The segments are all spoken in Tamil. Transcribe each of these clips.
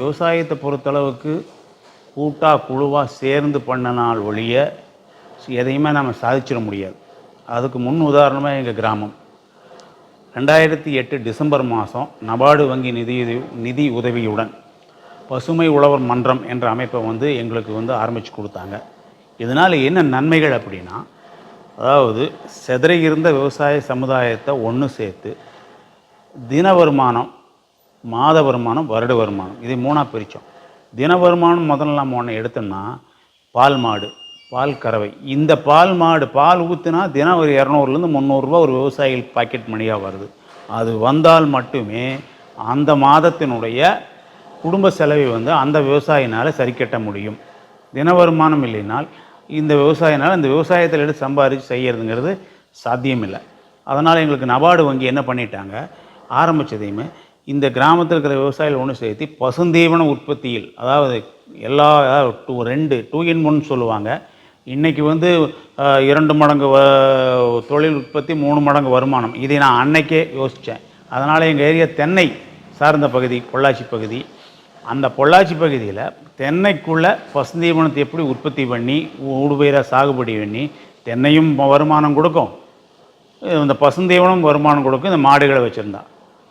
விவசாயத்தை பொறுத்தளவுக்கு கூட்டாக குழுவாக சேர்ந்து பண்ணனால் ஒழிய எதையுமே நம்ம சாதிச்சிட முடியாது. அதுக்கு முன் உதாரணமாக எங்கள் கிராமம். ரெண்டாயிரத்தி எட்டு டிசம்பர் மாதம் நபார்டு வங்கி நிதி நிதி உதவியுடன் பசுமை உழவர் மன்றம் என்ற அமைப்பை வந்து எங்களுக்கு வந்து ஆரம்பித்து கொடுத்தாங்க. இதனால் என்ன நன்மைகள் அப்படின்னா அதாவது சிதறி இருந்த விவசாய சமுதாயத்தை ஒன்று சேர்த்து தின வருமானம் மாத வருமானம் வருட வருமானம். இதை மூணாக பிரித்தோம் தின வருமானம் முதல்ல நம்ம ஒன்று எடுத்தோம்னா பால் மாடு பால் கறவை. இந்த பால் மாடு பால் ஊற்றுனா தினம் ஒரு இரநூறுலேருந்து முந்நூறுரூவா ஒரு விவசாயிகள் பாக்கெட் மணியாக வருது. அது வந்தால் மட்டுமே அந்த மாதத்தினுடைய குடும்ப செலவை வந்து அந்த விவசாயினால் சரி கட்ட முடியும். தின வருமானம் இல்லைனால் இந்த விவசாயினால் இந்த விவசாயத்தில் எடுத்து சம்பாதிச்சு செய்கிறதுங்கிறது சாத்தியமில்லை. அதனால் எங்களுக்கு நபார்டு வங்கி என்ன பண்ணிட்டாங்க? ஆரம்பித்ததையுமே இந்த கிராமத்தில் இருக்கிற விவசாயிகள் ஒன்று சேர்த்து பசுந்தீவன உற்பத்தியில் அதாவது எல்லா டூ ரெண்டு டூ இன் ஒன் சொல்லுவாங்க. இன்றைக்கி வந்து இரண்டு மடங்கு வ- தொழில் உற்பத்தி மூணு மடங்கு வருமானம். இதை நான் அன்னைக்கே யோசித்தேன் அதனால் எங்கள் ஏரியா தென்னை சார்ந்த பகுதி பொள்ளாச்சி பகுதி. அந்த பொள்ளாச்சி பகுதியில் தென்னைக்குள்ளே பசுந்தீவனத்தை எப்படி உற்பத்தி பண்ணி ஊடுபயிராக சாகுபடி பண்ணி தென்னையும் வருமானம் கொடுக்கும். இந்த பசுந்தீவனம் வருமானம் கொடுக்கும். இந்த மாடுகளை வச்சுருந்தா.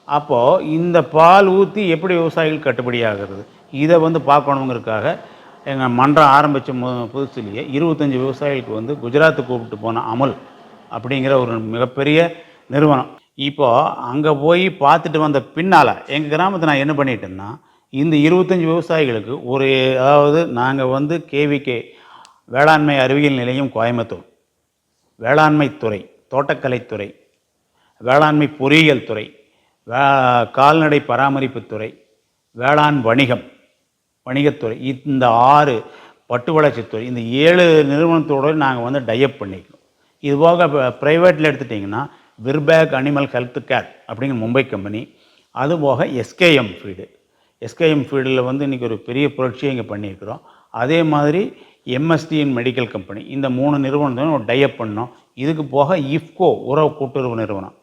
அப்போது இந்த பால் ஊற்றி எப்படி விவசாயிகள் கட்டுப்படி ஆகிறது இதை வந்து பார்க்கணுங்கிறதுக்காக எங்கள் மன்றம் ஆரம்பித்த மு புதுசுலேயே இருபத்தஞ்சி விவசாயிகளுக்கு வந்து குஜராத்து கூப்பிட்டு போன அமல் அப்படிங்கிற ஒரு மிகப்பெரிய நிறுவனம். இப்போது அங்கே போய் பார்த்துட்டு வந்த பின்னால் எங்கள் கிராமத்தை நான் என்ன பண்ணிட்டேன்னா இந்த இருபத்தஞ்சி விவசாயிகளுக்கு ஒரு அதாவது நாங்கள் வந்து கேவிகே வேளாண்மை அறிவியல் நிலையம் கோயம்புத்தூர் வேளாண்மை துறை தோட்டக்கலைத்துறை வேளாண்மை பொறியியல் துறை வே கால்நடை பராமரிப்புத்துறை வேளாண் வணிகம் வணிகத்துறை இந்த ஆறு பட்டு வளர்ச்சித்துறை இந்த ஏழு நிறுவனத்தோடு நாங்கள் வந்து டையப் பண்ணிக்கணும் இது போக ப்ரைவேட்டில் எடுத்துட்டிங்கன்னா விர்பேக் அனிமல் ஹெல்த் கேர் அப்படிங்கிற மும்பை கம்பெனி அது போக எஸ்கேஎம் ஃபீடு எஸ்கேஎம் ஃபீல்டில் வந்து இன்றைக்கி ஒரு பெரிய புரட்சியை இங்கே பண்ணியிருக்கிறோம். அதே மாதிரி எம்எஸ்டிஎன் மெடிக்கல் கம்பெனி இந்த மூணு நிறுவனத்தையும் டையப் டைப் பண்ணோம். இதுக்கு போக இஃப்கோ உறவு கூட்டுறவு நிறுவனம்.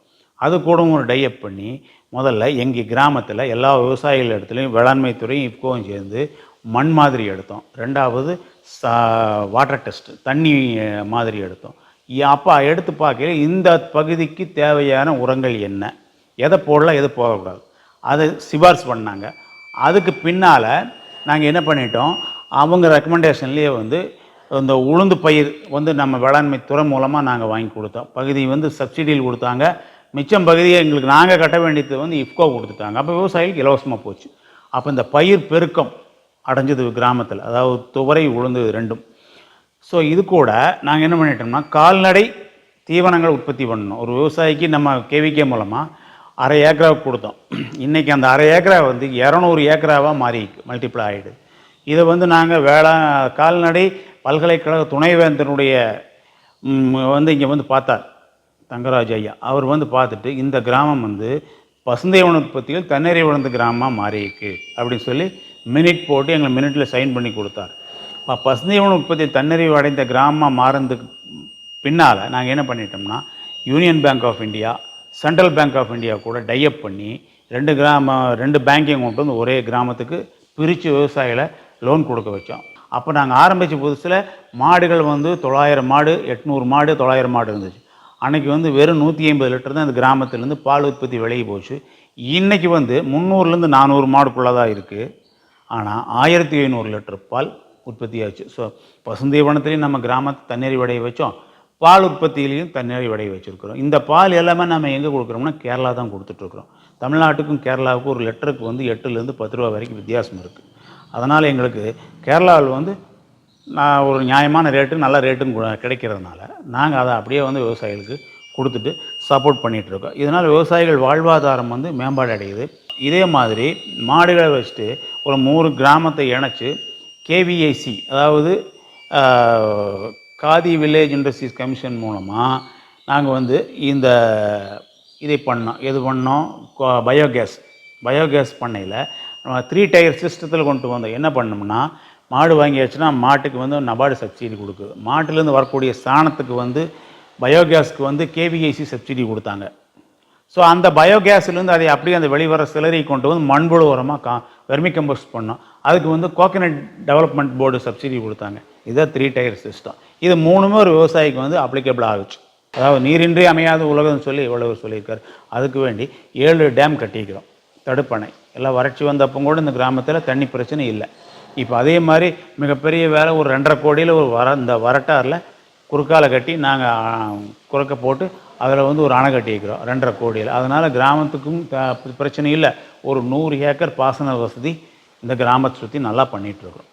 அது கூட ஒரு டையப் பண்ணி முதல்ல எங்கள் கிராமத்தில் எல்லா விவசாயிகள் இடத்துலையும் வேளாண்மைத்துறையும் இப்போவும் சேர்ந்து மண் மாதிரி எடுத்தோம். ரெண்டாவது சா வாட்டர் டெஸ்ட் தண்ணி மாதிரி எடுத்தோம். அப்போ எடுத்து பார்க்கல இந்த பகுதிக்கு தேவையான உரங்கள் என்ன? எதை போடலாம் எதை போகக்கூடாது அதை சிபாரிசு பண்ணாங்க. அதுக்கு பின்னால் நாங்கள் என்ன பண்ணிட்டோம்? அவங்க ரெக்கமெண்டேஷன்லேயே வந்து இந்த உளுந்து பயிர் வந்து நம்ம வேளாண்மை துறை மூலமாக நாங்கள் வாங்கி கொடுத்தோம். பகுதி வந்து சப்சிடியில் கொடுத்தாங்க. மிச்சம் பகுதியை எங்களுக்கு நாங்கள் கட்ட வேண்டியது வந்து இஃப்கோ கொடுத்துட்டாங்க. அப்போ விவசாயிகளுக்கு இலவசமாக போச்சு. அப்போ இந்த பயிர் பெருக்கம் அடைஞ்சது கிராமத்தில். அதாவது துவரை உளுந்தது ரெண்டும். ஸோ இது கூட நாங்கள் என்ன பண்ணிட்டோம்னா கால்நடை தீவனங்கள் உற்பத்தி பண்ணணும். ஒரு விவசாயிக்கு நம்ம கேவிகே மூலமாக அரை ஏக்கராவுக்கு கொடுத்தோம். இன்றைக்கி அந்த அரை ஏக்கரா வந்து இரநூறு ஏக்கராவாக மாறி மல்டிப்ளை ஆகிடுது இதை வந்து நாங்கள் வேளா கால்நடை பல்கலைக்கழக துணைவேந்தனுடைய வந்து இங்கே வந்து பார்த்தார். தங்கராஜ் ஐயா அவர் வந்து பார்த்துட்டு இந்த கிராமம் வந்து பசுந்தேவன உற்பத்தியில் தண்ணீரை வளர்ந்த கிராமமாக மாறியிருக்கு அப்படின்னு சொல்லி மினிட் போட்டு எங்களை மினிட்டில் சைன் பண்ணி கொடுத்தார். அப்போ பசுந்தேவன உற்பத்தி தண்ணறிவு அடைந்த கிராமமாக மாறினதுக்கு பின்னால் நாங்கள் என்ன பண்ணிட்டோம்னா union bank of India central bank of India கூட டையப் பண்ணி ரெண்டு கிராம ரெண்டு பேங்கையும் கொண்டு வந்து ஒரே கிராமத்துக்கு பிரித்து விவசாயிகளை லோன் கொடுக்க வச்சோம். அப்போ நாங்கள் ஆரம்பித்த புதுசில் மாடுகள் வந்து தொள்ளாயிரம் மாடு எட்நூறு மாடு தொள்ளாயிரம் மாடு இருந்துச்சு. அன்றைக்கி வந்து வெறும் நூற்றி ஐம்பது லிட்டர் தான் இந்த கிராமத்துலேருந்து பால் உற்பத்தி விலகி போச்சு. இன்றைக்கி வந்து முந்நூறுலேருந்து நானூறு மாடுக்குள்ளே தான் இருக்குது ஆனால் ஆயிரத்தி ஐநூறு லிட்டர் பால் உற்பத்தியாச்சு. ஸோ பசுந்தீவனத்துலேயும் நம்ம கிராமத்து தண்ணீர் விடைய வச்சோம். பால் உற்பத்தியிலையும் தண்ணீர் விடைய வச்சுருக்கிறோம். இந்த பால் எல்லாமே நம்ம எங்கே கொடுக்குறோம்னா கேரளா தான் கொடுத்துட்ருக்குறோம் தமிழ்நாட்டுக்கும் கேரளாவுக்கும் ஒரு லிட்டருக்கு வந்து எட்டுலேருந்து பத்து ரூபா வரைக்கும் வித்தியாசம் இருக்குது அதனால் எங்களுக்கு கேரளாவில் வந்து நான் ஒரு நியாயமான ரேட்டு நல்ல ரேட்டும் கிடைக்கிறதுனால நாங்கள் அதை அப்படியே வந்து விவசாயிகளுக்கு கொடுத்துட்டு சப்போர்ட் பண்ணிகிட்ருக்கோம் இதனால் விவசாயிகள் வாழ்வாதாரம் வந்து மேம்பாடு அடையுது. இதே மாதிரி மாடுகளை வச்சுட்டு ஒரு மூணு கிராமத்தை இணைச்சி கேவிஐசி அதாவது காதி வில்லேஜ் இண்டஸ்ட்ரீஸ் கமிஷன் மூலமாக நாங்கள் வந்து இந்த இதை பண்ணோம். எது பண்ணோம்? பயோகேஸ் பயோகேஸ் பண்ணையில் நம்ம த்ரீ டயர் சிஸ்டத்தில் கொண்டு வந்தோம். என்ன பண்ணோம்னா மாடு வாங்கியாச்சுன்னா மாட்டுக்கு வந்து நபார்டு சப்சிடி கொடுக்குது மாட்டிலேருந்து வரக்கூடிய சாணத்துக்கு வந்து பயோகேஸ்க்கு வந்து கேவிஐசி சப்சிடி கொடுத்தாங்க. ஸோ அந்த பயோகேஸ்லேருந்து அதை அப்படியே அந்த வெளிவர சிலரி கொண்டு வந்து மண்புழு உரமாக கா வெர்மி கம்போஸ்ட் பண்ணோம். அதுக்கு வந்து கோகனட் டெவலப்மெண்ட் போர்டு சப்சிடி கொடுத்தாங்க. இதான் த்ரீ டயர் சிஸ்டம் இது மூணுமே ஒரு விவசாயிக்கு வந்து அப்ளிகபிள் ஆகுச்சு. அதாவது நீரின்றி அமையாத உலகம்னு சொல்லி இவ்வளவு சொல்லியிருக்காரு. அதுக்கு வேண்டி ஏழு டேம் கட்டிக்கிறோம். தடுப்பணை. எல்லாம் வறட்சி வந்தப்போ கூட இந்த கிராமத்தில் தண்ணி பிரச்சனை இல்லை. இப்போ அதே மாதிரி மிகப்பெரிய வேலை ஒரு ரெண்டரை கோடியில் ஒரு வர இந்த வரட்டாரில் குறுக்கால கட்டி நாங்கள் குறுக்க போட்டு அதில் வந்து ஒரு அணை கட்டியிருக்கிறோம் ரெண்டரை கோடியில். அதனால் கிராமத்துக்கும் பிரச்சனை இல்லை. ஒரு நூறு ஏக்கர் பாசன வசதி இந்த கிராமத்தை சுற்றி நல்லா பண்ணிகிட்ருக்குறோம்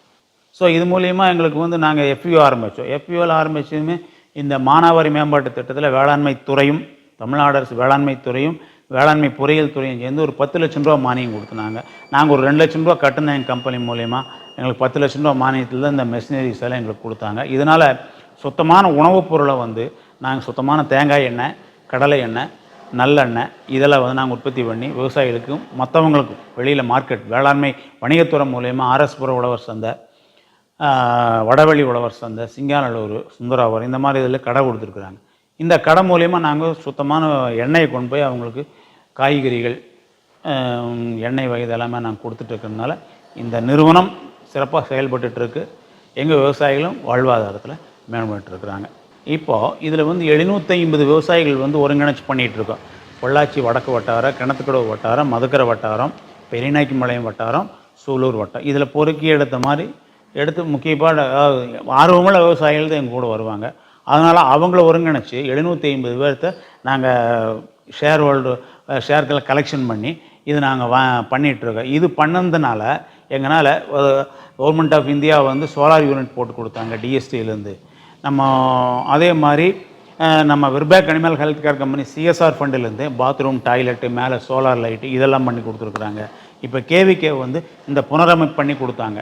ஸோ இது மூலயமா எங்களுக்கு வந்து நாங்கள் எஃப்யூ ஆரம்பித்தோம் எஃப்யூவில் ஆரம்பித்ததுமே இந்த மானாவாரி மேம்பாட்டு திட்டத்தில் வேளாண்மை துறையும் தமிழ்நாடு அரசு வேளாண்மை துறையும் வேளாண்மை பொறியியல் துறையும் சேர்ந்து ஒரு பத்து லட்சம் ரூபா மானியம் கொடுத்துனாங்க. நாங்கள் ஒரு ரெண்டு லட்சம் ரூபா கட்டின எங்கள் கம்பெனி மூலயமா எங்களுக்கு பத்து லட்சம் ரூபா மானியத்தில் தான் இந்த மெஷினரிஸ் எல்லாம் எங்களுக்கு கொடுத்தாங்க. இதனால் சுத்தமான உணவுப் பொருளை வந்து நாங்கள் சுத்தமான தேங்காய் எண்ணெய் கடலை எண்ணெய் நல்லெண்ணெய் இதெல்லாம் வந்து நாங்கள் உற்பத்தி பண்ணி விவசாயிகளுக்கும் மற்றவங்களுக்கும் வெளியில் மார்க்கெட் வேளாண்மை வணிகத்துறை மூலயமா ஆர்எஸ்புர உழவர் சந்தை வடவெளி வடவழி உழவர் சந்தை சிங்காநல்லூர் சுந்தராவரம் இந்த மாதிரி இதில் கடை கொடுத்துருக்குறாங்க. இந்த கடை மூலயமா நாங்கள் சுத்தமான எண்ணெயை கொண்டு போய் அவங்களுக்கு காய்கறிகள் எண்ணெய் வகை இதெல்லாமே நாங்கள் கொடுத்துட்ருக்கிறதுனால இந்த நிறுவனம் சிறப்பாக செயல்பட்டுருக்கு எங்கள் விவசாயிகளும் வாழ்வாதாரத்தில் மேம்பட்டுருக்குறாங்க இப்போது இதில் வந்து எழுநூற்றி ஐம்பது விவசாயிகள் வந்து ஒருங்கிணைச்சு பண்ணிகிட்டு இருக்கோம். பொள்ளாச்சி வடக்கு வட்டாரம் கிணத்துக்கடவு வட்டாரம் மதுக்கரை வட்டாரம் பெரியநாய்க்கும்பாளையம் வட்டாரம் சூலூர் வட்டம் இதில் பொறுக்கி எடுத்த மாதிரி எடுத்து முக்கியப்பாடு ஆர்வமுள்ள விவசாயிகள் தான் எங்கள் கூட வருவாங்க. அதனால் அவங்கள ஒருங்கிணைச்சி எழுநூற்றி ஐம்பது பேர்த்த நாங்கள் ஷேர் ஹோல்டு ஷேர்களை கலெக்ஷன் பண்ணி இது நாங்கள் வா பண்ணிகிட்ருக்கோம் இது பண்ணதுனால எங்களால் கவர்மெண்ட் ஆஃப் இந்தியா வந்து சோலார் யூனிட் போட்டு கொடுத்தாங்க டிஎஸ்டியிலேருந்து நம்ம அதே மாதிரி நம்ம Virbac animal health care company CSR ஃபண்டிலேருந்து bathroom toilet மேலே சோலார் லைட்டு இதெல்லாம் பண்ணி கொடுத்துருக்குறாங்க. இப்போ கேவிகே வந்து இந்த புனரமைப்பு பண்ணி கொடுத்தாங்க.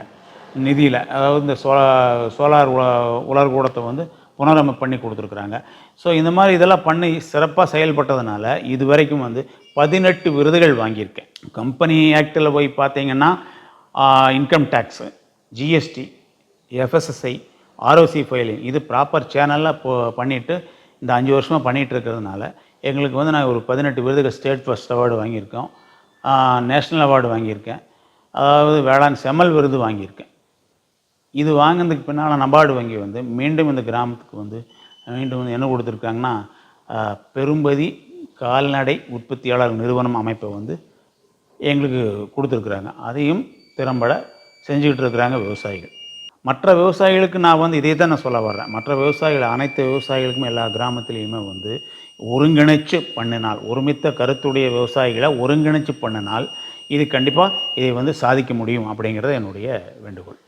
நிதியில் அதாவது இந்த சோலா சோலார் உல உலர் கூடத்தை வந்து புனரமை பண்ணி கொடுத்துருக்குறாங்க. ஸோ இந்த மாதிரி இதெல்லாம் பண்ணி சிறப்பாக செயல்பட்டதுனால இது வரைக்கும் வந்து பதினெட்டு விருதுகள் வாங்கியிருக்கேன். கம்பெனி ஆக்டில் போய் பார்த்தீங்கன்னா income tax GST FSSAI ROC filing இது ப்ராப்பர் சேனலில் இப்போ பண்ணிவிட்டு இந்த அஞ்சு வருஷமாக பண்ணிகிட்டு இருக்கிறதுனால எங்களுக்கு வந்து நான் ஒரு பதினெட்டு விருதுகள் ஸ்டேட் ஃபஸ்ட் அவார்டு வாங்கியிருக்கோம். நேஷ்னல் அவார்டு வாங்கியிருக்கேன். அதாவது வேளாண் செமல் விருது வாங்கியிருக்கேன். இது வாங்கினதுக்கு பின்னால் நபார்டு வங்கி வந்து மீண்டும் இந்த கிராமத்துக்கு வந்து மீண்டும் வந்து என்ன கொடுத்துருக்காங்கன்னா பெரும்பதி கால்நடை உற்பத்தியாளர் நிறுவனம் அமைப்பை வந்து எங்களுக்கு கொடுத்துருக்குறாங்க. அதையும் திறம்பட செஞ்சுக்கிட்டு இருக்கிறாங்க விவசாயிகள். மற்ற விவசாயிகளுக்கு நான் வந்து இதே தான் நான் சொல்ல வர்றேன். மற்ற விவசாயிகள் அனைத்து விவசாயிகளுக்கும் எல்லா கிராமத்துலேயுமே வந்து ஒருங்கிணைச்சு பண்ணினால் ஒருமித்த கருத்துடைய விவசாயிகளை ஒருங்கிணைச்சு பண்ணினால் இது கண்டிப்பாக இதை வந்து சாதிக்க முடியும் அப்படிங்கிறது என்னுடைய வேண்டுகோள்.